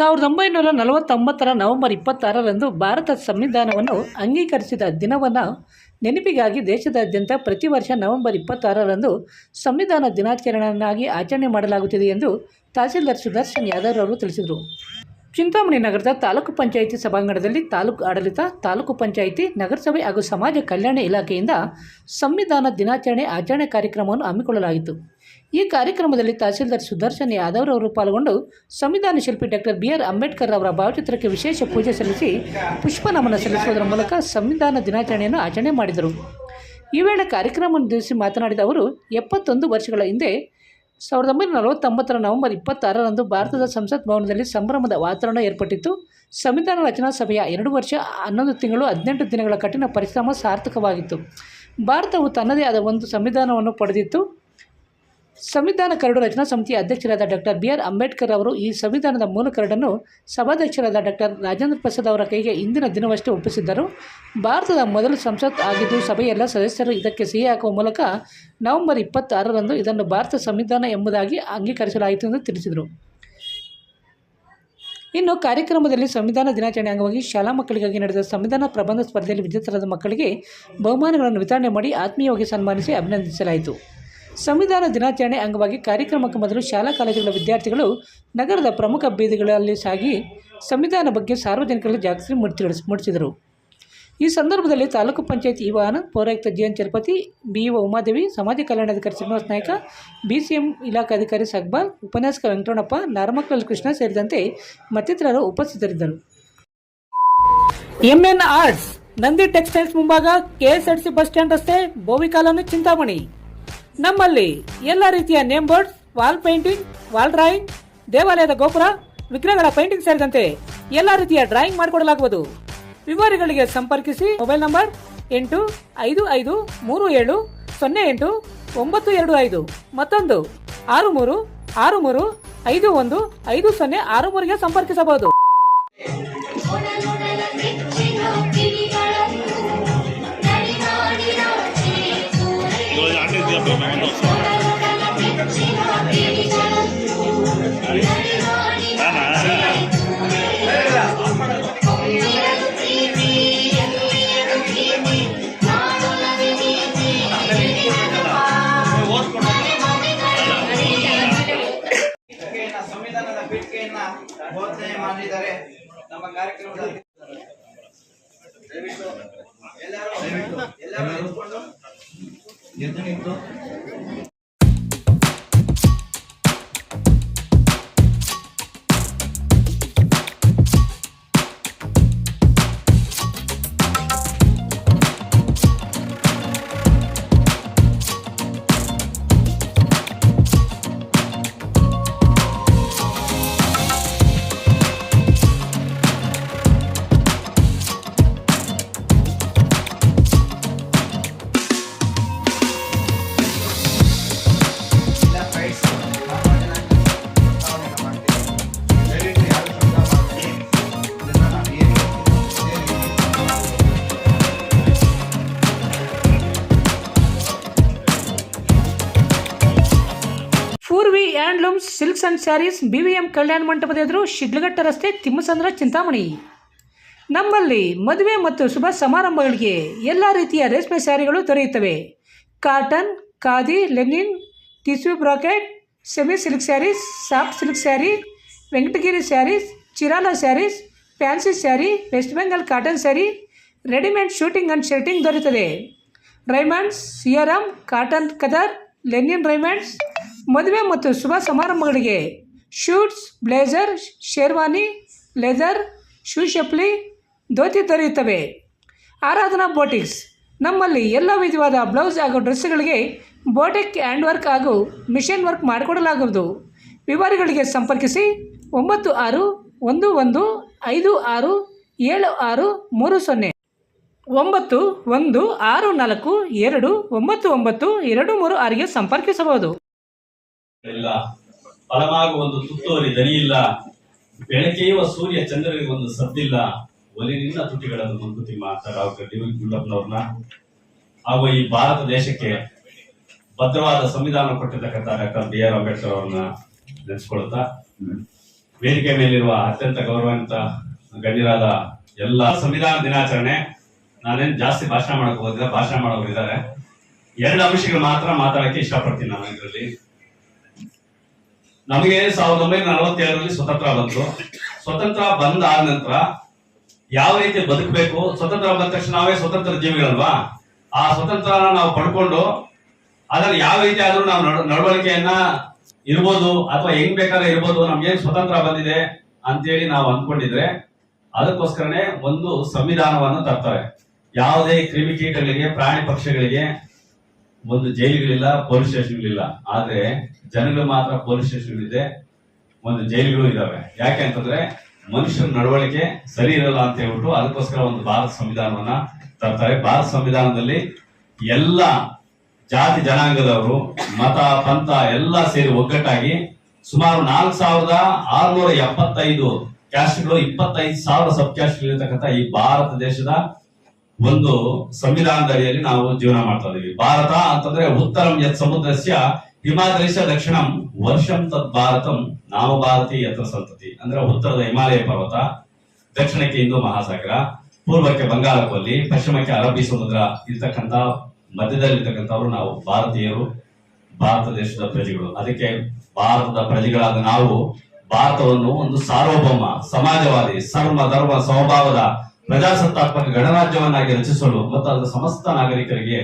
ಸಾವಿರದ ಒಂಬೈನೂರ ನಲವತ್ತೊಂಬತ್ತರ ನವೆಂಬರ್ ಇಪ್ಪತ್ತಾರರಂದು ಭಾರತ ಸಂವಿಧಾನವನ್ನು ಅಂಗೀಕರಿಸಿದ ದಿನವನ್ನು ನೆನಪಿಗಾಗಿ ದೇಶದಾದ್ಯಂತ ಪ್ರತಿ ವರ್ಷ ನವೆಂಬರ್ ಇಪ್ಪತ್ತಾರರಂದು ಸಂವಿಧಾನ ದಿನಾಚರಣೆಯನ್ನಾಗಿ ಆಚರಣೆ ಮಾಡಲಾಗುತ್ತಿದೆ ಎಂದು ತಹಸೀಲ್ದಾರ್ ಸುದರ್ಶನ್ ಯಾದವ್ ಅವರು ತಿಳಿಸಿದರು. ಚಿಂತಾಮಣಿ ನಗರದ ತಾಲೂಕು ಪಂಚಾಯಿತಿ ಸಭಾಂಗಣದಲ್ಲಿ ತಾಲೂಕು ಆಡಳಿತ, ತಾಲೂಕು ಪಂಚಾಯಿತಿ, ನಗರಸಭೆ ಹಾಗೂ ಸಮಾಜ ಕಲ್ಯಾಣ ಇಲಾಖೆಯಿಂದ ಸಂವಿಧಾನ ದಿನಾಚರಣೆ ಆಚರಣೆ ಕಾರ್ಯಕ್ರಮವನ್ನು ಹಮ್ಮಿಕೊಳ್ಳಲಾಗಿತ್ತು. ಈ ಕಾರ್ಯಕ್ರಮದಲ್ಲಿ ತಹಸೀಲ್ದಾರ್ ಸುದರ್ಶನ್ ಯಾದವ್ ಅವರು ಪಾಲ್ಗೊಂಡು ಸಂವಿಧಾನ ಶಿಲ್ಪಿ ಡಾಕ್ಟರ್ ಬಿ ಆರ್ ಅಂಬೇಡ್ಕರ್ ಅವರ ಭಾವಚಿತ್ರಕ್ಕೆ ವಿಶೇಷ ಪೂಜೆ ಸಲ್ಲಿಸಿ ಪುಷ್ಪ ನಮನ ಸಲ್ಲಿಸುವುದರ ಮೂಲಕ ಸಂವಿಧಾನ ದಿನಾಚರಣೆಯನ್ನು ಆಚರಣೆ ಮಾಡಿದರು. ಈ ವೇಳೆ ಕಾರ್ಯಕ್ರಮ ಉದ್ದೇಶಿಸಿ ಮಾತನಾಡಿದ ಅವರು, ಎಪ್ಪತ್ತೊಂದು ವರ್ಷಗಳ ಹಿಂದೆ ಸಾವಿರದ ಒಂಬೈನೂರ ನಲವತ್ತೊಂಬತ್ತರ ನವೆಂಬರ್ ಇಪ್ಪತ್ತಾರರಂದು ಭಾರತದ ಸಂಸತ್ ಭವನದಲ್ಲಿ ಸಂಭ್ರಮದ ವಾತಾವರಣ ಏರ್ಪಟ್ಟಿತ್ತು. ಸಂವಿಧಾನ ರಚನಾ ಸಭೆಯ ಎರಡು ವರ್ಷ, ಹನ್ನೊಂದು ತಿಂಗಳು, ಹದಿನೆಂಟು ದಿನಗಳ ಕಠಿಣ ಪರಿಶ್ರಮ ಸಾರ್ಥಕವಾಗಿತ್ತು. ಭಾರತವು ತನ್ನದೇ ಆದ ಒಂದು ಸಂವಿಧಾನವನ್ನು ಪಡೆದಿತ್ತು. ಸಂವಿಧಾನ ಕರಡು ರಚನಾ ಸಮಿತಿಯ ಅಧ್ಯಕ್ಷರಾದ ಡಾಕ್ಟರ್ ಬಿ ಆರ್ ಅಂಬೇಡ್ಕರ್ ಅವರು ಈ ಸಂವಿಧಾನದ ಮೂಲ ಕರಡನ್ನು ಸಭಾಧ್ಯಕ್ಷರಾದ ಡಾಕ್ಟರ್ ರಾಜೇಂದ್ರ ಪ್ರಸಾದ್ ಅವರ ಕೈಗೆ ಇಂದಿನ ದಿನವಷ್ಟೇ ಒಪ್ಪಿಸಿದ್ದರು. ಭಾರತದ ಮೊದಲ ಸಂಸತ್ ಆಗಿದ್ದು ಸಭೆಯಲ್ಲ ಸದಸ್ಯರು ಇದಕ್ಕೆ ಸಹಿ ಹಾಕುವ ಮೂಲಕ ನವೆಂಬರ್ ಇಪ್ಪತ್ತಾರರಂದು ಇದನ್ನು ಭಾರತ ಸಂವಿಧಾನ ಎಂಬುದಾಗಿ ಅಂಗೀಕರಿಸಲಾಯಿತು ಎಂದು ತಿಳಿಸಿದರು. ಇನ್ನು ಕಾರ್ಯಕ್ರಮದಲ್ಲಿ ಸಂವಿಧಾನ ದಿನಾಚರಣೆ ಅಂಗವಾಗಿ ಶಾಲಾ ಮಕ್ಕಳಿಗಾಗಿ ನಡೆದ ಸಂವಿಧಾನ ಪ್ರಬಂಧ ಸ್ಪರ್ಧೆಯಲ್ಲಿ ವಿಜೇತರಾದ ಮಕ್ಕಳಿಗೆ ಬಹುಮಾನಗಳನ್ನು ವಿತರಣೆ ಮಾಡಿ ಆತ್ಮೀಯವಾಗಿ ಸನ್ಮಾನಿಸಿ ಅಭಿನಂದಿಸಲಾಯಿತು. ಸಂವಿಧಾನ ದಿನಾಚರಣೆ ಅಂಗವಾಗಿ ಕಾರ್ಯಕ್ರಮಕ್ಕೆ ಮೊದಲು ಶಾಲಾ ಕಾಲೇಜುಗಳ ವಿದ್ಯಾರ್ಥಿಗಳು ನಗರದ ಪ್ರಮುಖ ಬೀದಿಗಳಲ್ಲಿ ಸಾಗಿ ಸಂವಿಧಾನ ಬಗ್ಗೆ ಸಾರ್ವಜನಿಕರಲ್ಲಿ ಜಾಗೃತಿ ಮೂಡಿಸಿ ಮೂಡಿಸಿದರು. ಈ ಸಂದರ್ಭದಲ್ಲಿ ತಾಲೂಕು ಪಂಚಾಯತ್ ಇ ಆನಂದ್ ಪೌರಾಯುಕ್ತ G N Chalapathi, B O Umadevi, ಸಮಾಜ ಕಲ್ಯಾಣಾಧಿಕಾರಿ Srinivasa Naik, B C M ಇಲಾಖಾಧಿಕಾರಿ ಸಗ್ಬಾಲ್ ಉಪನ್ಯಾಸಕ ವೆಂಕಟಣ್ಣಪ್ಪ ನಾರಮಕ್ಕಲ್ ಕೃಷ್ಣ ಸೇರಿದಂತೆ ಮತ್ತಿತರರು ಉಪಸ್ಥಿತರಿದ್ದರು. ಎಂಎನ್ ಆರ್ಟ್ಸ್, ನಂದಿ ಟೆಕ್ಸ್ಟೈಲ್ಸ್ ಮುಂಭಾಗ ಕೆಎಸ್ಆರ್ಸಿ ಬಸ್ ಸ್ಟ್ಯಾಂಡ್ ರಸ್ತೆ ಬೋವಿ ಕಾಲೋನಿ ಚಿಂತಾಮಣಿ. ನಮ್ಮಲ್ಲಿ ಎಲ್ಲ ರೀತಿಯ name boards, wall painting, wall drawing, ದೇವಾಲಯದ ಗೋಪುರ, ವಿಗ್ರಹಗಳ ಪೇಂಟಿಂಗ್ ಸೇರಿದಂತೆ ಎಲ್ಲ ರೀತಿಯ ಡ್ರಾಯಿಂಗ್ ಮಾಡಿಕೊಡಲಾಗುವುದು. ವಿವರಗಳಿಗೆ ಸಂಪರ್ಕಿಸಿ ಮೊಬೈಲ್ ನಂಬರ್ ಎಂಟು ಐದು ಐದು ಮೂರು ಏಳು ಸೊನ್ನೆ ಎಂಟು ಒಂಬತ್ತು ಎರಡು ಐದು ಮತ್ತೊಂದು ಆರು ಮೂರು ಆರು ಮೂರು ಐದು ಒಂದು ಐದು ಸೊನ್ನೆ ಆರು ಮೂರಿಗೆ ಸಂಪರ್ಕಿಸಬಹುದು. ಎಲ್ಲರೂ ಎಲ್ಲರೂ Silks and saris B V M ಕಲ್ಯಾಣ ಮಂಟಪದ ಎದುರು ಶಿಡ್ಲಘಟ್ಟ ರಸ್ತೆ ತಿಮ್ಮಸಂದ್ರ ಚಿಂತಾಮಣಿ ನಮ್ಮಲ್ಲಿ ಮದುವೆ ಮತ್ತು ಶುಭ ಸಮಾರಂಭಗಳಿಗೆ ಎಲ್ಲ ರೀತಿಯ ರೇಷ್ಮೆ ಸ್ಯಾರಿಗಳು ದೊರೆಯುತ್ತವೆ. Cotton khadi linen tissue brocade semi silk saris soft silk sari Venkatagiri saris Chirala saris fancy sari West Bengal cotton sari readymade suiting and shirting ದೊರೆಯುತ್ತದೆ. Raymonds Siyaram cotton ಕದರ್ linen Raymonds ಮದುವೆ ಮತ್ತು ಶುಭ ಸಮಾರಂಭಗಳಿಗೆ suits, blazer, sherwani, leather, shoe ಚಪ್ಪಲಿ ಧೋತಿ ದೊರೆಯುತ್ತವೆ. ಆರಾಧನಾ ಬೋಟಿಕ್ಸ್. ನಮ್ಮಲ್ಲಿ ಎಲ್ಲ ವಿಧವಾದ ಬ್ಲೌಸ್ ಹಾಗೂ ಡ್ರೆಸ್ಗಳಿಗೆ ಬೋಟಿಕ್ ಹ್ಯಾಂಡ್ ವರ್ಕ್ ಹಾಗೂ ಮಿಷನ್ ವರ್ಕ್ ಮಾಡಿಕೊಡಲಾಗುವುದು. ವಿವರಗಳಿಗೆ ಸಂಪರ್ಕಿಸಿ ಒಂಬತ್ತು ಆರು ಒಂದು ಒಂದು ಐದು ಆರು ಏಳು ಆರು ಮೂರು ಸೊನ್ನೆ. ಒಂಬತ್ತು ಒಂದು ಆರು ನಾಲ್ಕು ಎರಡು ಒಂಬತ್ತು ಒಂಬತ್ತು ಎರಡು ಮೂರು ಆರಿಗೆ ಸಂಪರ್ಕಿಸಬಹುದು. ಇಲ್ಲ. ಫಲಮಾಗ ಒಂದು ತುತ್ತುವರಿ ದನಿಯಿಲ್ಲ ಬೆಳಕೆಯುವ ಸೂರ್ಯ ಚಂದ್ರನಿಗೆ ಒಂದು ಸದ್ದಿಲ್ಲ. ಒಲಿನಿಂದ ತುಟಿಗಳನ್ನು ಮಂಕುತಿಮ್ಮ ಡಾಕ್ಟರ್ ಡಿ ಹಾಗೂ ಈ ಭಾರತ ದೇಶಕ್ಕೆ ಭದ್ರವಾದ ಸಂವಿಧಾನ ಕೊಟ್ಟಿರ್ತಕ್ಕಂಥ ಡಾಕ್ಟರ್ ಬಿ ಆರ್ ಅಂಬೇಡ್ಕರ್ ಅವ್ರನ್ನ ನೆನೆಸ್ಕೊಳ್ತಾ. ವೇದಿಕೆ ಮೇಲಿರುವ ಅತ್ಯಂತ ಗೌರವಾನ್ವಿತ ಗಣ್ಯರಾದ ಎಲ್ಲ ಸಂವಿಧಾನ ದಿನಾಚರಣೆ, ನಾನೇನು ಜಾಸ್ತಿ ಭಾಷಣ ಮಾಡಕ್ ಹೋಗಿಲ್ಲ ಭಾಷಣ ಮಾಡೋರು ಇದ್ದಾರೆ ಎರಡು ಅಂಶಗಳು ಮಾತ್ರ ಮಾತಾಡಕ್ಕೆ ಇಷ್ಟಪಡ್ತೀನಿ ನಾನು ಇದರಲ್ಲಿ. ನಮಗೆ ಸಾವಿರದ ಒಂಬೈನೂರ ನಲವತ್ತೇಳರಲ್ಲಿ ಸ್ವತಂತ್ರ ಬಂತು. ಸ್ವತಂತ್ರ ಬಂದ ಆದ ನಂತರ ಯಾವ ರೀತಿ ಬದುಕಬೇಕು? ಸ್ವತಂತ್ರ ಬಂದ ತಕ್ಷಣ ನಾವೇ ಸ್ವತಂತ್ರ ಜೀವಿಗಳಲ್ವಾ? ಆ ಸ್ವತಂತ್ರನ ನಾವು ಪಡ್ಕೊಂಡು ಅದನ್ನ ಯಾವ ರೀತಿ ಆದ್ರೂ ನಾವು ನಡ- ನಡವಳಿಕೆಯನ್ನ ಇರ್ಬೋದು ಅಥವಾ ಹೆಂಗ್ ಬೇಕಾದ್ರೆ ಇರ್ಬೋದು ನಮ್ಗೆ ಸ್ವತಂತ್ರ ಬಂದಿದೆ ಅಂತೇಳಿ ನಾವು ಅಂದ್ಕೊಂಡಿದ್ರೆ ಅದಕ್ಕೋಸ್ಕರನೇ ಒಂದು ಸಂವಿಧಾನವನ್ನು ತರ್ತಾರೆ. ಯಾವುದೇ ಕ್ರಿಮಿಕೀಟಗಳಿಗೆ ಪ್ರಾಣಿ ಪಕ್ಷಿಗಳಿಗೆ ಒಂದು ಜೈಲುಗಳಿಲ್ಲ ಪೊಲೀಸ್ ಸ್ಟೇಷನ್ಗಳಿಲ್ಲ ಆದ್ರೆ ಜನಗಳು ಮಾತ್ರ ಪೊಲೀಸ್ ಸ್ಟೇಷನ್ಗಳಿದೆ ಒಂದು ಜೈಲುಗಳು ಇದಾವೆ. ಯಾಕೆ ಅಂತಂದ್ರೆ ಮನುಷ್ಯನ ನಡವಳಿಕೆ ಸರಿ ಇರಲ್ಲ ಅಂತ ಹೇಳ್ಬಿಟ್ಟು ಅದಕ್ಕೋಸ್ಕರ ಒಂದು ಭಾರತ ಸಂವಿಧಾನವನ್ನ ತರ್ತಾರೆ. ಭಾರತ ಸಂವಿಧಾನದಲ್ಲಿ ಎಲ್ಲ ಜಾತಿ ಜನಾಂಗದವರು, ಮತ, ಪಂಥ ಎಲ್ಲ ಸೇರಿ ಒಗ್ಗಟ್ಟಾಗಿ ಸುಮಾರು ನಾಲ್ಕು ಸಾವಿರದ ಆರುನೂರ ಎಪ್ಪತ್ತೈದು ಕ್ಯಾಸ್ಟ್ಗಳು ಇಪ್ಪತ್ತೈದು ಸಾವಿರ ಸಬ್ ಕ್ಯಾಸ್ಟ್ ಇರತಕ್ಕಂಥ ಈ ಭಾರತ ದೇಶದ ಒಂದು ಸಂವಿಧಾನದ ಅಡಿಯಲ್ಲಿ ನಾವು ಜೀವನ ಮಾಡ್ತಾ ಇದೀವಿ. ಭಾರತ ಅಂತಂದ್ರೆ ಉತ್ತರಂ ಯತ್ ಸಮುದ್ರಸ್ಯ ಹಿಮಾದ್ರಿಶ ದಕ್ಷಿಣಂ ವರ್ಷಂ ತದ್ ಭಾರತಂ ನಾವು ಭಾರತೀಯ ಯತ್ರ ಸಂತತಿ. ಅಂದ್ರೆ ಉತ್ತರದ ಹಿಮಾಲಯ ಪರ್ವತ, ದಕ್ಷಿಣಕ್ಕೆ ಹಿಂದೂ ಮಹಾಸಾಗರ, ಪೂರ್ವಕ್ಕೆ ಬಂಗಾಳ ಕೊಲ್ಲಿ ಪಶ್ಚಿಮಕ್ಕೆ ಅರಬ್ಬಿ ಸಮುದ್ರ ಇರ್ತಕ್ಕಂಥ, ಮಧ್ಯದಲ್ಲಿರ್ತಕ್ಕಂಥವ್ರು ನಾವು ಭಾರತೀಯರು, ಭಾರತ ದೇಶದ ಪ್ರಜೆಗಳು. ಅದಕ್ಕೆ ಭಾರತದ ಪ್ರಜೆಗಳಾದ ನಾವು ಭಾರತವನ್ನು ಒಂದು ಸಾರ್ವಭೌಮ, ಸಮಾಜವಾದಿ ಸರ್ವ ಧರ್ಮ, ಸ್ವಭಾವದ ಪ್ರಜಾಸತ್ತಾತ್ಮಕ ಗಣರಾಜ್ಯವನ್ನಾಗಿ ರಚಿಸಲು ಮತ್ತು ಅದರ ಸಮಸ್ತ ನಾಗರಿಕರಿಗೆ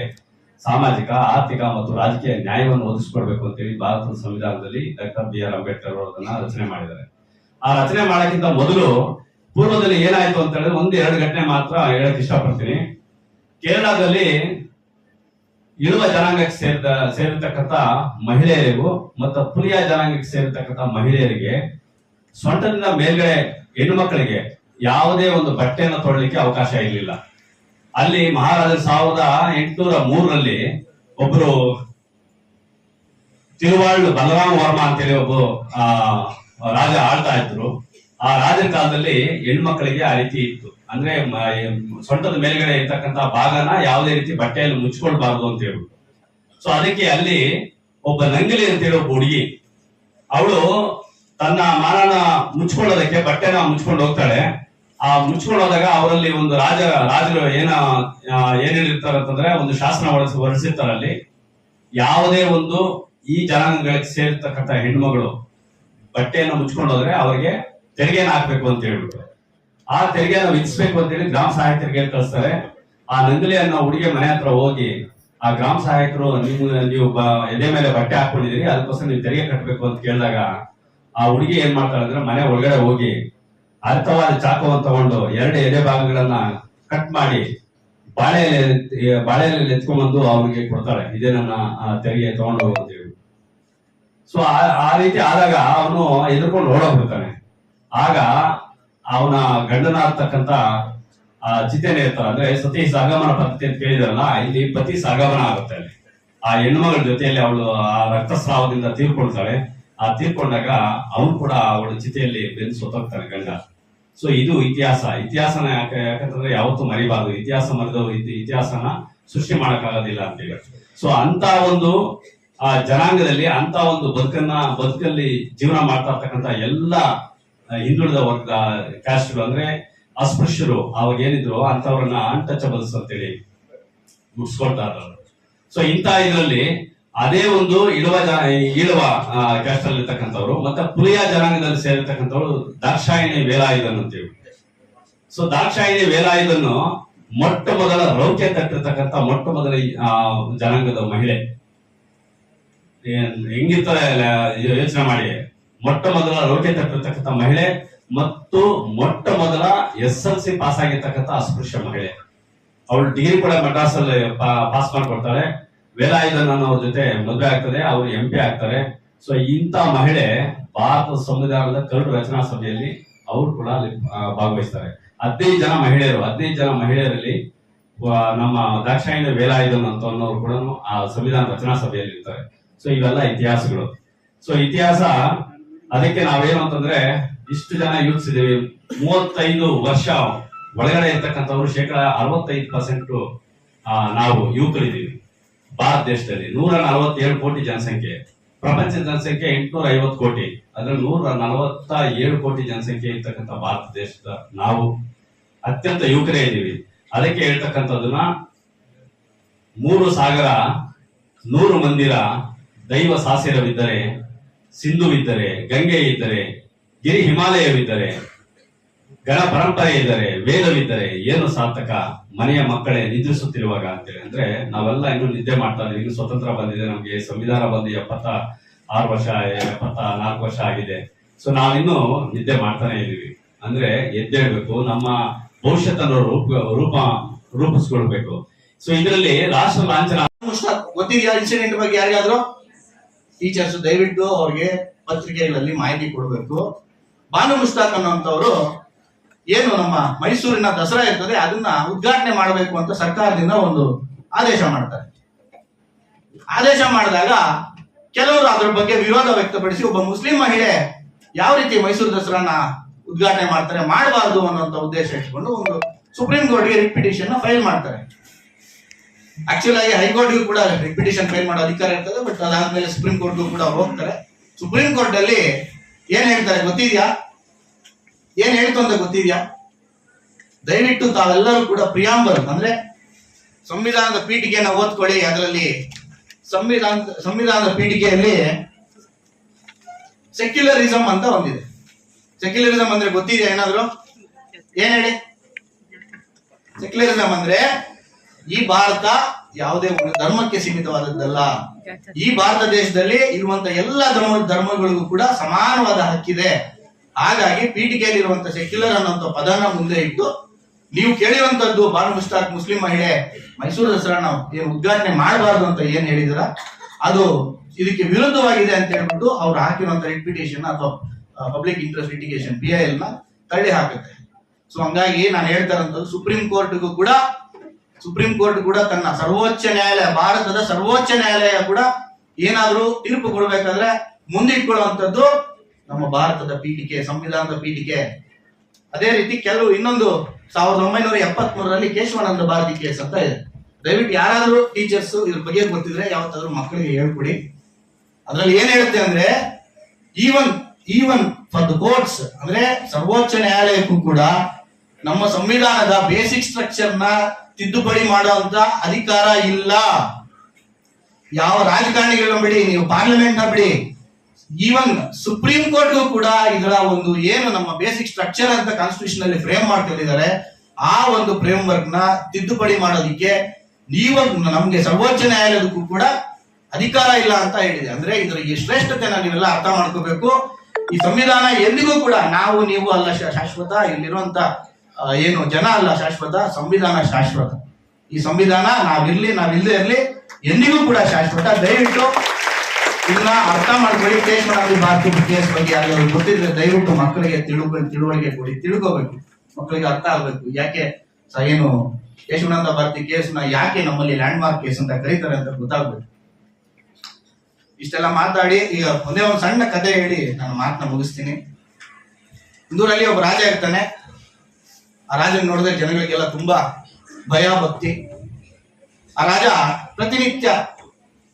ಸಾಮಾಜಿಕ, ಆರ್ಥಿಕ ಮತ್ತು ರಾಜಕೀಯ ನ್ಯಾಯವನ್ನು ಒದಗಿಸಿಕೊಡ್ಬೇಕು ಅಂತೇಳಿ ಭಾರತದ ಸಂವಿಧಾನದಲ್ಲಿ ಡಾಕ್ಟರ್ ಬಿ ಆರ್ ಅಂಬೇಡ್ಕರ್ ಅವರು ಅದನ್ನ ರಚನೆ ಮಾಡಿದ್ದಾರೆ. ಆ ರಚನೆ ಮಾಡಕ್ಕಿಂತ ಮೊದಲು ಪೂರ್ವದಲ್ಲಿ ಏನಾಯ್ತು ಅಂತ ಹೇಳಿದ್ರೆ ಒಂದು ಎರಡು ಘಟನೆ ಮಾತ್ರ ಹೇಳಕ್ ಇಷ್ಟಪಡ್ತೀನಿ. ಕೇರಳದಲ್ಲಿ ಇಳುವ ಜನಾಂಗಕ್ಕೆ ಸೇರಿದ, ಸೇರಿರ್ತಕ್ಕಂಥ ಮಹಿಳೆಯರಿಗೂ ಮತ್ತು ಪುಲಿಯ ಜನಾಂಗಕ್ಕೆ ಸೇರಿರ್ತಕ್ಕಂಥ ಮಹಿಳೆಯರಿಗೆ, ಸೊಂಟದಿಂದ ಮೇಲ್ಗಡೆ ಹೆಣ್ಣು ಮಕ್ಕಳಿಗೆ ಯಾವುದೇ ಒಂದು ಬಟ್ಟೆಯನ್ನು ತೊಡಲಿಕ್ಕೆ ಅವಕಾಶ ಇರಲಿಲ್ಲ. ಅಲ್ಲಿ ಮಹಾರಾಜ ಸಾವಿರದ ಎಂಟುನೂರ ಮೂರರಲ್ಲಿ ಒಬ್ರು ತಿರುವಾಳು ಬಲರಾಮ ವರ್ಮ ಅಂತೇಳಿ ಒಬ್ಬ ಆ, ರಾಜ ಆಳ್ತಾ ಇದ್ರು. ಆ ರಾಜನ ಕಾಲದಲ್ಲಿ ಹೆಣ್ಮಕ್ಳಿಗೆ ಆ ರೀತಿ ಇತ್ತು. ಅಂದ್ರೆ ಸೊಂಟದ ಮೇಲ್ಗಡೆ ಇರ್ತಕ್ಕಂಥ ಭಾಗನ ಯಾವುದೇ ರೀತಿ ಬಟ್ಟೆಯಲ್ಲಿ ಮುಚ್ಕೊಳ್ಬಾರ್ದು ಅಂತ ಹೇಳ್ಬಿಟ್ಟು. ಸೊ ಅದಕ್ಕೆ ಅಲ್ಲಿ ಒಬ್ಬ ನಂಗಿಲಿ ಅಂತೇಳಿ ಒಬ್ಬ ಹುಡುಗಿ ಅವಳು ತನ್ನ ಮಾನನ ಮುಚ್ಕೊಳ್ಳೋದಕ್ಕೆ ಬಟ್ಟೆನ ಮುಚ್ಕೊಂಡು ಹೋಗ್ತಾಳೆ. ಆ ಮುಚ್ಕೊಂಡು ಅವರಲ್ಲಿ ಒಂದು ರಾಜ, ರಾಜರು ಏನ ಏನ್ ಹೇಳಿರ್ತಾರೆ ಅಂತಂದ್ರೆ ಒಂದು ಶಾಸನ ಹೊರಡಿಸಿ ಅಲ್ಲಿ. ಯಾವುದೇ ಒಂದು ಈ ಜನಾಂಗಗಳಿಗೆ ಸೇರ್ತಕ್ಕಂಥ ಹೆಣ್ಮಗಳು ಬಟ್ಟೆಯನ್ನು ಮುಚ್ಕೊಂಡು ಅವರಿಗೆ ತೆರಿಗೆನ ಹಾಕ್ಬೇಕು ಅಂತ ಹೇಳ್ಬಿಟ್ಟು. ಆ ತೆರಿಗೆನ ವಿಧಿಸ್ಬೇಕು ಅಂತ ಹೇಳಿ ಗ್ರಾಮ ಸಹಾಯಕರಿಗೆ ಕಳಿಸ್ತಾರೆ? ಆ ನಂದಲಿಯನ್ನ ಹುಡುಗಿ ಮನೆ ಹತ್ರ ಹೋಗಿ ಆ ಗ್ರಾಮ ಸಹಾಯಕರು, ನೀವು ನೀವು ಎದೆ ಮೇಲೆ ಬಟ್ಟೆ ಹಾಕೊಂಡಿದ್ದೀರಿ ಅದಕ್ಕೋಸ್ಕರ ನೀವು ತೆರಿಗೆ ಕಟ್ಟಬೇಕು ಅಂತ ಕೇಳಿದಾಗ ಆ ಹುಡುಗಿ ಏನ್ ಮಾಡ್ತಾರೆ ಅಂದ್ರೆ ಮನೆ ಒಳಗಡೆ ಹೋಗಿ ಅರ್ಥವಾದ ಚಾಕುವನ್ನು ತಗೊಂಡು ಎರಡು ಎಲೆ ಭಾಗಗಳನ್ನ ಕಟ್ ಮಾಡಿ ಬಾಳೆ ಎಲೆ- ಬಾಳೆ ಬಂದು ಎತ್ಕೊಂಡ್ಬಂದು ಅವನಿಗೆ ಕೊಡ್ತಾಳೆ ಇದೇ ನನ್ನ ತೆರಿಗೆ ತಗೊಂಡು ಹೋಗು ಅಂತ ಹೇಳಿ ಸೊ ಆ ರೀತಿ ಆದಾಗ ಅವನು ಎದುರ್ಕೊಂಡು ಓಡೋಗ್ಬಿಡ್ತಾನೆ ಆಗ ಅವನ ಗಂಡನ ಆ ಚಿತೆನೆ ಇರ್ತಾರೆ ಅಂದ್ರೆ ಸತಿ ಸಾಗಮನ ಪದ್ಧತಿ ಅಂತ ಕೇಳಿದ್ರಲ್ಲ, ಇಲ್ಲಿ ಪತಿ ಸಾಗಮನ ಆಗುತ್ತೆ ಅಲ್ಲಿ. ಆ ಹೆಣ್ಮಗಳ ಜೊತೆಯಲ್ಲಿ ಅವಳು ಆ ರಕ್ತಸ್ರಾವದಿಂದ ತೀರ್ಕೊಳ್ತಾಳೆ ಆ ತೀರ್ಕೊಂಡಾಗ ಅವನು ಕೂಡ ಅವಳ ಚಿತೆಯಲ್ಲಿ ಬೆಂದು ಸೊತ್ತೋಗ್ತಾನೆ ಗಂಡ. ಸೊ ಇದು ಇತಿಹಾಸ. ಇತಿಹಾಸನ ಯಾಕೆ ಯಾಕಂತಂದ್ರೆ ಯಾವತ್ತೂ ಮರಿಬಾರ್ದು. ಇತಿಹಾಸ ಮರೆದವರು ಇತಿ- ಇತಿಹಾಸನ ಸೃಷ್ಟಿ ಮಾಡಕ್ಕಾಗೋದಿಲ್ಲ ಅಂತೇಳಿ ಸೊ ಅಂತ ಒಂದು, ಆ, ಜನಾಂಗದಲ್ಲಿ ಅಂತ ಒಂದು ಬದುಕನ್ನ, ಬದುಕಲ್ಲಿ ಜೀವನ ಮಾಡ್ತಾ ಇರ್ತಕ್ಕಂಥ ಎಲ್ಲ ಹಿಂದುಳಿದ ವರ್ಗ ಕ್ಯಾಸ್ಟ್ಗಳು ಅಂದ್ರೆ ಅಸ್ಪೃಶ್ಯರು, ಅವಾಗ ಏನಿದ್ರು ಅಂತವ್ರನ್ನ ಅನ್ಟಚಬಲ್ಸ್ ಅಂತೇಳಿ ಮುಗಿಸ್ಕೊಳ್ತಾ ಇದ್ರು ಸೊ ಇಂಥ ಇದರಲ್ಲಿ ಅದೇ ಒಂದು ಇಳುವ ಜನ ಇಳುವ ಕ್ಯಾಸ್ಟ್ ಅಲ್ಲಿ ಇರ್ತಕ್ಕಂಥವ್ರು ಮತ್ತೆ ಪುಲಿಯ ಜನಾಂಗದಲ್ಲಿ ಸೇರಿರ್ತಕ್ಕಂಥವ್ರು ದಾಕ್ಷಾಯಿಣಿ ವೇಲಾಯುಧನ್ ಅಂತೇಳಿ ಸೊ ದಾಕ್ಷಾಯಿಣಿ ವೇಲಾಯುಧನ್ನು ಮೊಟ್ಟ ಮೊದಲ ರೌಕ್ಯ ತಟ್ಟಿರ್ತಕ್ಕಂಥ ಮೊಟ್ಟ ಮೊದಲ ಜನಾಂಗದ ಮಹಿಳೆ. ಹೆಂಗಿರ್ತಾರೆ ಯೋಚನೆ ಮಾಡಿ. ಮೊಟ್ಟ ಮೊದಲ ರೌಕ್ಯ ತಟ್ಟಿರ್ತಕ್ಕಂಥ ಮಹಿಳೆ ಮತ್ತು ಮೊಟ್ಟ ಮೊದಲ ಎಸ್ ಎಲ್ ಸಿ ಪಾಸ್ ಆಗಿರ್ತಕ್ಕಂಥ ಅಸ್ಪೃಶ್ಯ ಮಹಿಳೆ. ಅವಳು ಡಿಗ್ರಿ ಕೂಡ ಮಡ್ರಾಸ್ ಅಲ್ಲಿ ಪಾಸ್ ಮಾಡ್ಕೊಡ್ತಾಳೆ. ವೇಲಾಯುಧನ್ ಅವ್ರ ಜೊತೆ ಮದುವೆ ಆಗ್ತದೆ, ಅವರು ಎಂ ಪಿ ಆಗ್ತಾರೆ. ಸೊ ಇಂಥ ಮಹಿಳೆ ಭಾರತ ಸಂವಿಧಾನದ ಕರಡು ರಚನಾ ಸಭೆಯಲ್ಲಿ ಅವರು ಕೂಡ ಅಲ್ಲಿ ಭಾಗವಹಿಸ್ತಾರೆ. ಹದಿನೈದು ಜನ ಮಹಿಳೆಯರು, ಹದಿನೈದು ಜನ ಮಹಿಳೆಯರಲ್ಲಿ ನಮ್ಮ ದಾಕ್ಷಾಯಣ ವೇಲಾಯುಧನ್ ಅಂತ ಅನ್ನೋರು ಕೂಡ ಆ ಸಂವಿಧಾನ ರಚನಾ ಸಭೆಯಲ್ಲಿ ಇರ್ತಾರೆ. ಸೊ ಇವೆಲ್ಲ ಇತಿಹಾಸಗಳು. ಸೊ ಇತಿಹಾಸ, ಅದಕ್ಕೆ ನಾವೇನು ಅಂತಂದ್ರೆ ಇಷ್ಟು ಜನ ಯೂತ್ಸ್ ಇದೀವಿ ಮೂವತ್ತೈದು ವರ್ಷ ಒಳಗಡೆ ಇರ್ತಕ್ಕಂಥವ್ರು ಶೇಕಡ ಅರವತ್ತೈದು ಪರ್ಸೆಂಟ್ ನಾವು ಯುವಕರಿದ್ದೀವಿ. ಭಾರತ ದೇಶದಲ್ಲಿ ನೂರ ನಲವತ್ತೇಳು ಕೋಟಿ ಜನಸಂಖ್ಯೆ ಪ್ರಪಂಚದ ಜನಸಂಖ್ಯೆ ಎಂಟುನೂರ ಐವತ್ತು ಕೋಟಿ. ಅದ್ರಲ್ಲಿ ನೂರ ನಲವತ್ತ ಏಳು ಕೋಟಿ ಜನಸಂಖ್ಯೆ ಇರ್ತಕ್ಕಂಥ ಭಾರತ ದೇಶದ ನಾವು ಅತ್ಯಂತ ಯುವಕರೇ ಇದ್ದೀವಿ. ಅದಕ್ಕೆ ಹೇಳ್ತಕ್ಕಂಥದ್ದನ್ನ ಮೂರು ಸಾಗರ, ನೂರು ಮಂದಿರ, ದೈವ ಸಾಸಿರವಿದ್ದರೆ, ಸಿಂಧುವಿದ್ದರೆ ಗಂಗೆ ಇದ್ದರೆ ಗಿರಿ ಹಿಮಾಲಯವಿದ್ದರೆ ಗಣ ಪರಂಪರೆ ಇದ್ದರೆ, ವೇದವಿದ್ದರೆ ಏನು ಸಾರ್ಥಕ? ಮನೆಯ ಮಕ್ಕಳೇ ನಿದ್ರಿಸುತ್ತಿರುವಾಗ ಅಂತೇಳಿ ಅಂದ್ರೆ ನಾವೆಲ್ಲ ಇನ್ನು ನಿದ್ದೆ ಮಾಡ್ತಾ ಇದ್ದೀವಿ. ಇನ್ನು ಸ್ವತಂತ್ರ ಬಂದಿದೆ, ನಮಗೆ ಸಂವಿಧಾನ ಬಂದು ಎಪ್ಪತ್ತ ಆರು ವರ್ಷ, ಎಪ್ಪತ್ತ ನಾಲ್ಕು ವರ್ಷ ಆಗಿದೆ. ಸೊ ನಾವಿನ್ನು ನಿದ್ದೆ ಮಾಡ್ತಾನೆ ಇದೀವಿ ಅಂದ್ರೆ ಎದ್ದೇಳ್ಬೇಕು, ನಮ್ಮ ಭವಿಷ್ಯತನ್ನು ರೂಪ ರೂಪ, ರೂಪಿಸ್ಕೊಳ್ಬೇಕು. ಸೊ ಇದರಲ್ಲಿ ರಾಷ್ಟ್ರ ಲಾಂಛನ ಇನ್ಸಿಡೆಂಟ್ ಬಗ್ಗೆ ಯಾರಿಗಾದ್ರು? ಟೀಚರ್ಸ್ ದಯವಿಟ್ಟು ಅವ್ರಿಗೆ ಪತ್ರಿಕೆಗಳಲ್ಲಿ ಮಾಹಿತಿ ಕೊಡಬೇಕು. ಬಾನು ಮುಸ್ತಾಕ್ ಅನ್ನುವಂಥವ್ರು ಏನು ನಮ್ಮ ಮೈಸೂರಿನ ದಸರಾ ಇರ್ತದೆ, ಅದನ್ನ ಉದ್ಘಾಟನೆ ಮಾಡಬೇಕು ಅಂತ ಸರ್ಕಾರದಿಂದ ಒಂದು ಆದೇಶ ಮಾಡ್ತಾರೆ. ಆದೇಶ ಮಾಡಿದಾಗ ಕೆಲವರು ಅದ್ರ ಬಗ್ಗೆ ವಿರೋಧ ವ್ಯಕ್ತಪಡಿಸಿ ಒಬ್ಬ ಮುಸ್ಲಿಂ ಮಹಿಳೆ ಯಾವ ರೀತಿ ಮೈಸೂರು ದಸರಾನ ಉದ್ಘಾಟನೆ ಮಾಡ್ತಾರೆ, ಮಾಡಬಾರದು ಅನ್ನುವಂತ ಉದ್ದೇಶ ಇಟ್ಕೊಂಡು ಒಂದು ಸುಪ್ರೀಂ ಕೋರ್ಟ್ಗೆ ರಿಪಿಟೇಷನ್ ಪಿಟಿಷನ್ ಫೈಲ್ ಮಾಡ್ತಾರೆ. ಆಕ್ಚುಲ್ ಆಗಿ ಹೈಕೋರ್ಟ್ಗೂ ಕೂಡ ರಿಪಿಟೇಷನ್ ಫೈಲ್ ಮಾಡೋ ಅಧಿಕಾರ ಇರ್ತದೆ ಬಟ್ ಅದಾದ್ಮೇಲೆ ಸುಪ್ರೀಂ ಕೋರ್ಟ್ಗೂ ಕೂಡ ಹೋಗ್ತಾರೆ. ಸುಪ್ರೀಂ ಕೋರ್ಟ್ ಅಲ್ಲಿ ಏನ್ ಹೇಳ್ತಾರೆ ಗೊತ್ತಿದ್ಯಾ? ಏನ್ ಹೇಳ್ತು ಅಂತ ಗೊತ್ತಿದ್ಯಾ? ದಯವಿಟ್ಟು ತಾವೆಲ್ಲರೂ ಕೂಡ ಪ್ರಿಯಾಂಬರ್, ಅಂದ್ರೆ ಸಂವಿಧಾನದ ಪೀಠಿಕೆಯನ್ನ ಓದ್ಕೊಳ್ಳಿ ಅದರಲ್ಲಿ. ಸಂವಿಧಾನ, ಸಂವಿಧಾನದ ಪೀಠಿಕೆಯಲ್ಲಿ ಸೆಕ್ಯುಲರಿಸಂ ಅಂತ ಒಂದಿದೆ. ಸೆಕ್ಯುಲರಿಸಂ ಅಂದ್ರೆ ಗೊತ್ತಿದೆಯಾ ಏನಾದ್ರು? ಏನ್ ಹೇಳಿ? ಸೆಕ್ಯುಲರಿಸಂ ಅಂದ್ರೆ ಈ ಭಾರತ ಯಾವುದೇ ಒಂದು ಧರ್ಮಕ್ಕೆ ಸೀಮಿತವಾದದ್ದಲ್ಲ. ಈ ಭಾರತ ದೇಶದಲ್ಲಿ ಇರುವಂತ ಎಲ್ಲ ಧರ್ಮ, ಧರ್ಮಗಳಿಗೂ ಕೂಡ ಸಮಾನವಾದ ಹಕ್ಕಿದೆ. ಹಾಗಾಗಿ ಪೀಠಿಕೆಯಲ್ಲಿರುವಂತಹ ಸೆಕ್ಯುಲರ್ ಅನ್ನುವಂತ ಪದನ ಮುಂದೆ ಇಟ್ಟು ನೀವು ಕೇಳಿರುವಂತದ್ದು ಬಾನು ಮುಸ್ತಾಕ್ ಮುಸ್ಲಿಂ ಮಹಿಳೆ ಮೈಸೂರು ದಸರಾ ಏನು ಉದ್ಘಾಟನೆ ಮಾಡಬಾರ್ದು ಅಂತ ಏನ್ ಹೇಳಿದಿರ? ಅದು ಇದಕ್ಕೆ ವಿರುದ್ಧವಾಗಿದೆ ಅಂತ ಹೇಳ್ಬಿಟ್ಟು ಅವ್ರು ಹಾಕಿರುವಂತ ರಿಪಿಟೇಷನ್ ಅಥವಾ public interest litigation P I ಎಲ್ನ ತಳ್ಳಿ ಹಾಕುತ್ತೆ. ಸೊ ಹಂಗಾಗಿ ನಾನು ಹೇಳ್ತಾ ಸುಪ್ರೀಂ ಕೋರ್ಟ್ಗೂ ಕೂಡ, ಸುಪ್ರೀಂ ಕೋರ್ಟ್ ಕೂಡ ತನ್ನ ಸರ್ವೋಚ್ಚ ನ್ಯಾಯಾಲಯ, ಭಾರತದ ಸರ್ವೋಚ್ಚ ನ್ಯಾಯಾಲಯ ಕೂಡ ಏನಾದ್ರೂ ತೀರ್ಪು ಕೊಡ್ಬೇಕಾದ್ರೆ ಮುಂದಿಟ್ಕೊಳ್ಳುವಂಥದ್ದು ನಮ್ಮ ಭಾರತದ ಪೀಠಿಕೆ, ಸಂವಿಧಾನದ ಪೀಠಿಕೆ. ಅದೇ ರೀತಿ ಕೆಲವು ಇನ್ನೊಂದು ಸಾವಿರದ ಒಂಬೈನೂರ ಎಪ್ಪತ್ತ್ ಮೂರರಲ್ಲಿ ಕೇಶವಾನಂದ ಭಾರತಿ ಕೇಸ್ ಅಂತ ಇದೆ. ದಯವಿಟ್ಟು ಯಾರಾದರೂ ಟೀಚರ್ಸ್ ಇದ್ರ ಬಗ್ಗೆ ಗೊತ್ತಿದ್ರೆ ಯಾವತ್ತಾದ್ರೂ ಮಕ್ಕಳಿಗೆ ಹೇಳ್ಕೊಡಿ. ಅದ್ರಲ್ಲಿ ಏನ್ ಹೇಳುತ್ತೆ ಅಂದ್ರೆ even even for the courts ಅಂದ್ರೆ ಸರ್ವೋಚ್ಚ ನ್ಯಾಯಾಲಯಕ್ಕೂ ಕೂಡ ನಮ್ಮ ಸಂವಿಧಾನದ ಬೇಸಿಕ್ ಸ್ಟ್ರಕ್ಚರ್ನ ತಿದ್ದುಪಡಿ ಮಾಡುವಂತ ಅಧಿಕಾರ ಇಲ್ಲ. ಯಾವ ರಾಜಕಾರಣಿಗಳನ್ನ ಬಿಡಿ, ನೀವು ಪಾರ್ಲಿಮೆಂಟ್ನ ಬಿಡಿ. ಈವನ್ ಸುಪ್ರೀಂ ಕೋರ್ಟ್ಗೂ ಕೂಡ ಇದರ ಒಂದು ಏನು ನಮ್ಮ ಬೇಸಿಕ್ ಸ್ಟ್ರಕ್ಚರ್ ಅಂತ ಕಾನ್ಸ್ಟಿಟ್ಯೂಷನ್ ಅಲ್ಲಿ ಫ್ರೇಮ್ ಮಾಡ್ಕೊಂಡಿದ್ದಾರೆ, ಆ ಒಂದು ಫ್ರೇಮ್ ವರ್ಕ್ನ ತಿದ್ದುಪಡಿ ಮಾಡೋದಿಕ್ಕೆ ನೀವು ನಮ್ಗೆ ಸರ್ವೋಚ್ಚ ನ್ಯಾಯಾಲಯದಕ್ಕೂ ಕೂಡ ಅಧಿಕಾರ ಇಲ್ಲ ಅಂತ ಹೇಳಿದೆ. ಅಂದ್ರೆ ಇದರ ಈ ಶ್ರೇಷ್ಠತೆನ ನೀವೆಲ್ಲ ಅರ್ಥ ಮಾಡ್ಕೋಬೇಕು. ಈ ಸಂವಿಧಾನ ಎಲ್ಲಿಗೂ ಕೂಡ ನಾವು, ನೀವು ಅಲ್ಲ ಶಾಶ್ವತ, ಇಲ್ಲಿರುವಂತ ಏನು ಜನ ಅಲ್ಲ ಶಾಶ್ವತ, ಸಂವಿಧಾನ ಶಾಶ್ವತ. ಈ ಸಂವಿಧಾನ ನಾವಿರ್ಲಿ, ನಾವಿಲ್ಲದೆ ಇರಲಿ ಎಂದಿಗೂ ಕೂಡ ಶಾಶ್ವತ. ದಯವಿಟ್ಟು ಇದನ್ನ ಅರ್ಥ ಮಾಡ್ಕೊಳ್ಳಿ ಕೇಶವನಾಗಿ ಭಾರತೀಯ ಕೇಸ್ ಬಗ್ಗೆ ಯಾರಿಗಾದ್ರು ಗೊತ್ತಿದ್ರೆ ದಯವಿಟ್ಟು ಮಕ್ಕಳಿಗೆ ತಿಳುವ ತಿಳುವಳಿಕೆ ಕೊಡಿ, ತಿಳ್ಕೋಬೇಕು. ಮಕ್ಕಳಿಗೆ ಅರ್ಥ ಆಗ್ಬೇಕು. ಯಾಕೆ ಏನು ಕೇಶವನಂದ ಭಾರತಿ ಕೇಸ್ನ ಯಾಕೆ ನಮ್ಮಲ್ಲಿ ಲ್ಯಾಂಡ್ ಮಾರ್ಕ್ ಕೇಸ್ ಅಂತ ಕರೀತಾರೆ ಅಂತ ಗೊತ್ತಾಗ್ಬೇಕು. ಇಷ್ಟೆಲ್ಲ ಮಾತಾಡಿ, ಈಗ ಒಂದೇ ಒಂದು ಸಣ್ಣ ಕಥೆ ಹೇಳಿ ನಾನು ಮಾತನ್ನ ಮುಗಿಸ್ತೀನಿ. ಹಿಂದೂರಲ್ಲಿ ಒಬ್ಬ ರಾಜ ಇರ್ತಾನೆ. ಆ ರಾಜನ ನೋಡಿದ್ರೆ ಜನಗಳಿಗೆಲ್ಲ ತುಂಬಾ ಭಯ, ಭಕ್ತಿ. ಆ ರಾಜ ಪ್ರತಿನಿತ್ಯ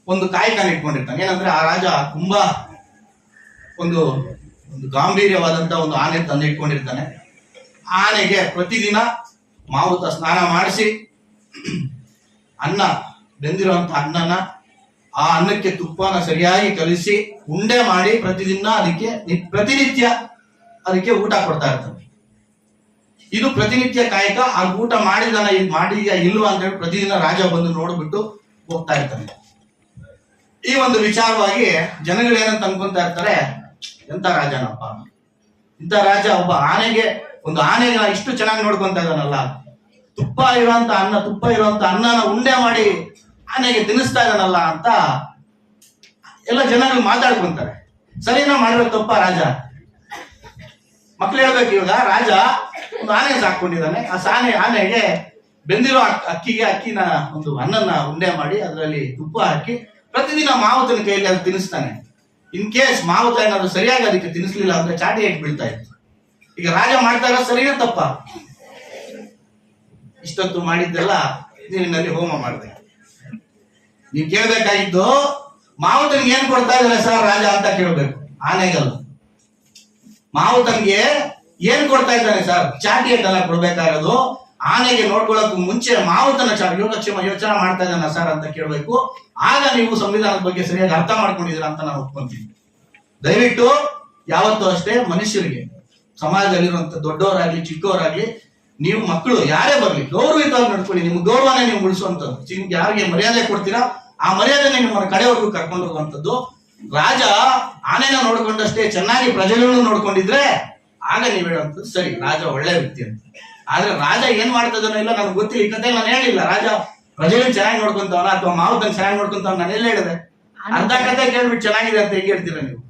ಒಂದು ಕಾಯಕನ ಇಟ್ಕೊಂಡಿರ್ತಾನೆ. ಏನಂದ್ರೆ ಆ ರಾಜ ತುಂಬಾ ಒಂದು ಒಂದು ಗಾಂಭೀರ್ಯವಾದಂತ ಒಂದು ಆನೆ ತಂದು ಇಟ್ಕೊಂಡಿರ್ತಾನೆ. ಆನೆಗೆ ಪ್ರತಿದಿನ ಮಾವುತ ಸ್ನಾನ ಮಾಡಿಸಿ, ಅನ್ನ, ಬೆಂದಿರುವಂತ ಅನ್ನನ ಆ ಅನ್ನಕ್ಕೆ ತುಪ್ಪನ ಸರಿಯಾಗಿ ಕಲಿಸಿ, ಉಂಡೆ ಮಾಡಿ ಪ್ರತಿದಿನ ಅದಕ್ಕೆ ಪ್ರತಿನಿತ್ಯ ಅದಕ್ಕೆ ಊಟ ಕೊಡ್ತಾ ಇರ್ತಾನೆ. ಇದು ಪ್ರತಿನಿತ್ಯ ಕಾಯಕ ಆ ಊಟ ಮಾಡಿದನ, ಮಾಡಿದ್ಯಾ ಇಲ್ವಾ ಅಂತ ಹೇಳಿ ಪ್ರತಿದಿನ ರಾಜ ಬಂದು ನೋಡ್ಬಿಟ್ಟು ಹೋಗ್ತಾ ಇರ್ತಾನೆ. ಈ ಒಂದು ವಿಚಾರವಾಗಿ ಜನಗಳು ಏನಂತ ಅನ್ಕೊಂತ ಇರ್ತಾರೆ, ಎಂತ ರಾಜನಪ್ಪ? ಇಂಥ ರಾಜ ಒಬ್ಬ ಆನೆಗೆ, ಒಂದು ಆನೆ ಇಷ್ಟು ಚೆನ್ನಾಗಿ ನೋಡ್ಕೊಂತ ಇದ್ದಾನಲ್ಲ. ತುಪ್ಪ ಇರುವಂತ ಅನ್ನ, ತುಪ್ಪ ಇರುವಂತ ಅನ್ನನ ಉಂಡೆ ಮಾಡಿ ಆನೆಗೆ ತಿನ್ನಿಸ್ತಾ ಇದ್ದಾನಲ್ಲ ಅಂತ ಎಲ್ಲ ಜನಗಳು ಮಾತಾಡ್ಕೊಂತಾರೆ. ಸರಿನಾ ಮಾಡಿರೋ ತಪ್ಪ ರಾಜ? ಮಕ್ಳು ಹೇಳ್ಬೇಕು ಇವಾಗ, ರಾಜ ಒಂದು ಆನೆ ಸಾಕೊಂಡಿದ್ದಾನೆ ಆ ಸಾನೆ, ಆನೆಗೆ ಬೆಂದಿರೋ ಅಕ್- ಅಕ್ಕಿಗೆ, ಅಕ್ಕಿನ ಒಂದು ಅನ್ನನ ಉಂಡೆ ಮಾಡಿ, ಅದರಲ್ಲಿ ತುಪ್ಪ ಹಾಕಿ ಪ್ರತಿದಿನ ಮಾವುತನ ಕೈಯಲ್ಲಿ ಅದು ತಿನ್ನಿಸ್ತಾನೆ. ಇನ್ ಕೇಸ್ ಮಾವುತ ಏನಾದ್ರು ಸರಿಯಾಗಿ ಅದಕ್ಕೆ ತಿನ್ನಿಸ್ಲಿಲ್ಲ ಅಂದ್ರೆ ಚಾಟಿ ಏಟ್ ಬೀಳ್ತಾ ಇತ್ತು. ಈಗ ರಾಜ ಮಾಡ್ತಾ ಇರೋ ತಪ್ಪ. ಇಷ್ಟೊತ್ತು ಮಾಡಿದ್ದೆಲ್ಲ ನೀರಿನಲ್ಲಿ ಹೋಮ ಮಾಡಿದೆ. ನೀವು ಕೇಳ್ಬೇಕಾಗಿದ್ದು ಮಾವುತನಿಗೆ ಏನ್ ಕೊಡ್ತಾ ಇದ್ದಾರೆ ಸರ್ ರಾಜ ಅಂತ ಕೇಳ್ಬೇಕು. ಆನೆಗಲ್ಲ ಮಾವುತನಿಗೆ ಏನ್ ಕೊಡ್ತಾ ಇದ್ದಾನೆ ಸರ್? ಚಾಟಿ ಅಂತೆಲ್ಲ ಕೊಡ್ಬೇಕಾಗೋದು ಆನೆಗೆ ನೋಡ್ಕೊಳ್ಳೋಕ್ಕೂ ಮುಂಚೆ ಮಾವುತನ ಯೋಗಕ್ಷೇಮ ಯೋಚನೆ ಮಾಡ್ತಾ ಇದ್ದಾನ ಸರ್ ಅಂತ ಕೇಳ್ಬೇಕು. ಆಗ ನೀವು ಸಂವಿಧಾನದ ಬಗ್ಗೆ ಸರಿಯಾಗಿ ಅರ್ಥ ಮಾಡ್ಕೊಂಡಿದ್ದೀರಾ ಅಂತ ನಾನು ಒಪ್ಕೊಂತೀನಿ. ದಯವಿಟ್ಟು ಯಾವತ್ತೂ ಅಷ್ಟೇ ಮನುಷ್ಯರಿಗೆ ಸಮಾಜದಲ್ಲಿರುವಂತ ದೊಡ್ಡವರಾಗ್ಲಿ, ಚಿಕ್ಕವರಾಗ್ಲಿ, ನೀವು ಮಕ್ಕಳು, ಯಾರೇ ಬರ್ಲಿ ಗೌರವಿತವಾಗಿ ನಡ್ಕೊಳ್ಳಿ. ನಿಮ್ ಗೌರವನೇ ನೀವು ಉಳಿಸುವಂತದ್ದು ನಿಮ್ಗೆ ಯಾರಿಗೆ ಮರ್ಯಾದೆ ಕೊಡ್ತೀರಾ, ಆ ಮರ್ಯಾದೆನೆ ನಿಮ್ಮ ಕಡೆವರೆಗೂ ಕರ್ಕೊಂಡು ಹೋಗುವಂಥದ್ದು. ರಾಜ ಆನೆನ ನೋಡ್ಕೊಂಡಷ್ಟೇ ಚೆನ್ನಾಗಿ ಪ್ರಜೆಗಳನ್ನು ನೋಡ್ಕೊಂಡಿದ್ರೆ, ಆಗ ನೀವ್ ಹೇಳುವಂಥದ್ದು ಸರಿ, ರಾಜ ಒಳ್ಳೆ ವ್ಯಕ್ತಿ ಅಂತ. ಆದ್ರೆ ರಾಜ ಏನ್ ಮಾಡ್ತದನೋ ಇಲ್ಲ ನನಗೆ ಗೊತ್ತಿಲ್ಲ ಈ ಕತೆ ನಾನು ಹೇಳಿಲ್ಲ. ರಾಜ ಪ್ರಜೆಗಳನ್ನ ಚೆನ್ನಾಗಿ ನೋಡ್ಕೊಂತವನ ಅಥವಾ ಮಾವುತನ ಚೆನ್ನಾಗಿ ನೋಡ್ಕೊಂತವ್ ನಾನು ಎಲ್ಲ ಹೇಳಿದೆ? ಅರ್ಧ ಕಥೆ ಕೇಳ್ಬಿಟ್ಟು ಚೆನ್ನಾಗಿದೆ ಅಂತ ಹೇಗೆ ಹೇಳ್ತೀರಾ ನೀವು?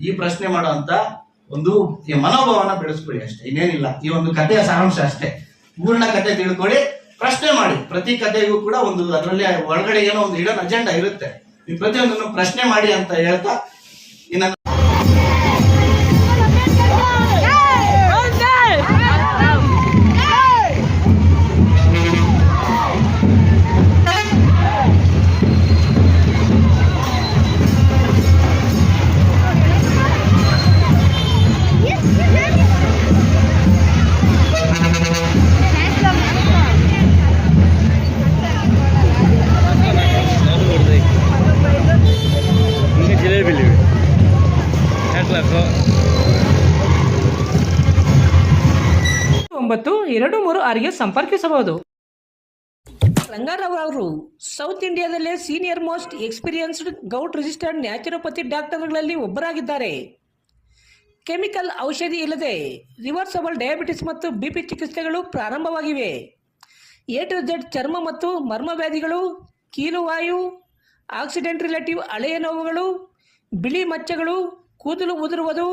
ಈ ಪ್ರಶ್ನೆ ಮಾಡುವಂತ ಒಂದು ಈ ಮನೋಭಾವನ ಬೆಳೆಸ್ಕೊಳ್ಳಿ ಅಷ್ಟೇ ಇನ್ನೇನಿಲ್ಲ. ಈ ಒಂದು ಕಥೆಯ ಸಾರಾಂಶ ಅಷ್ಟೇ. ಪೂರ್ಣ ಕತೆ ತಿಳ್ಕೊಳ್ಳಿ ಪ್ರಶ್ನೆ ಮಾಡಿ. ಪ್ರತಿ ಕಥೆಗೂ ಕೂಡ ಒಂದು ಅದರಲ್ಲಿ ಒಳಗಡೆ ಏನೋ ಒಂದು ಇಡನ್ ಅಜೆಂಡಾ ಇರುತ್ತೆ. ಈ ಪ್ರತಿಯೊಂದನ್ನು ಪ್ರಶ್ನೆ ಮಾಡಿ ಅಂತ ಹೇಳ್ತಾ ಇನ್ನ ಎರಡು ಸಂಪರ್ಕಿಸಬಹುದು. Ranga Rao south ಇಂಡಿಯಾದಲ್ಲೇ senior most experienced govt registered naturopathy ಡಾಕ್ಟರ್ಗಳಲ್ಲಿ ಒಬ್ಬರಾಗಿದ್ದಾರೆ. ಕೆಮಿಕಲ್ ಔಷಧಿ ಇಲ್ಲದೆ ರಿವರ್ಸಬಲ್ ಡಯಾಬಿಟಿಸ್ ಮತ್ತು ಬಿಪಿ ಚಿಕಿತ್ಸೆಗಳು ಪ್ರಾರಂಭವಾಗಿವೆ. ಎ ಟು ಜೆಡ್ ಚರ್ಮ ಮತ್ತು ಮರ್ಮವ್ಯಾಧಿಗಳು ಕೀಲುವಾಯು ಆಕ್ಸಿಡೆಂಟ್ ರಿಲೇಟಿವ್ ಹಳೆಯ ನೋವುಗಳು, ಬಿಳಿ ಮಚ್ಚಗಳು, ಕೂದಲು ಉದುರುವುದು,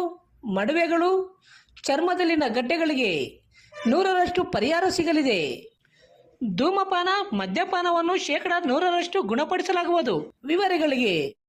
ಮಡುವೆಗಳು, ಚರ್ಮದಲ್ಲಿನ ಗಡ್ಡೆಗಳಿಗೆ ನೂರರಷ್ಟು ಪರಿಹಾರ ಸಿಗಲಿದೆ. ಧೂಮಪಾನ ಮದ್ಯಪಾನವನ್ನು ಶೇಕಡ ನೂರರಷ್ಟು ಗುಣಪಡಿಸಲಾಗುವುದು. ವಿವರಗಳಿಗೆ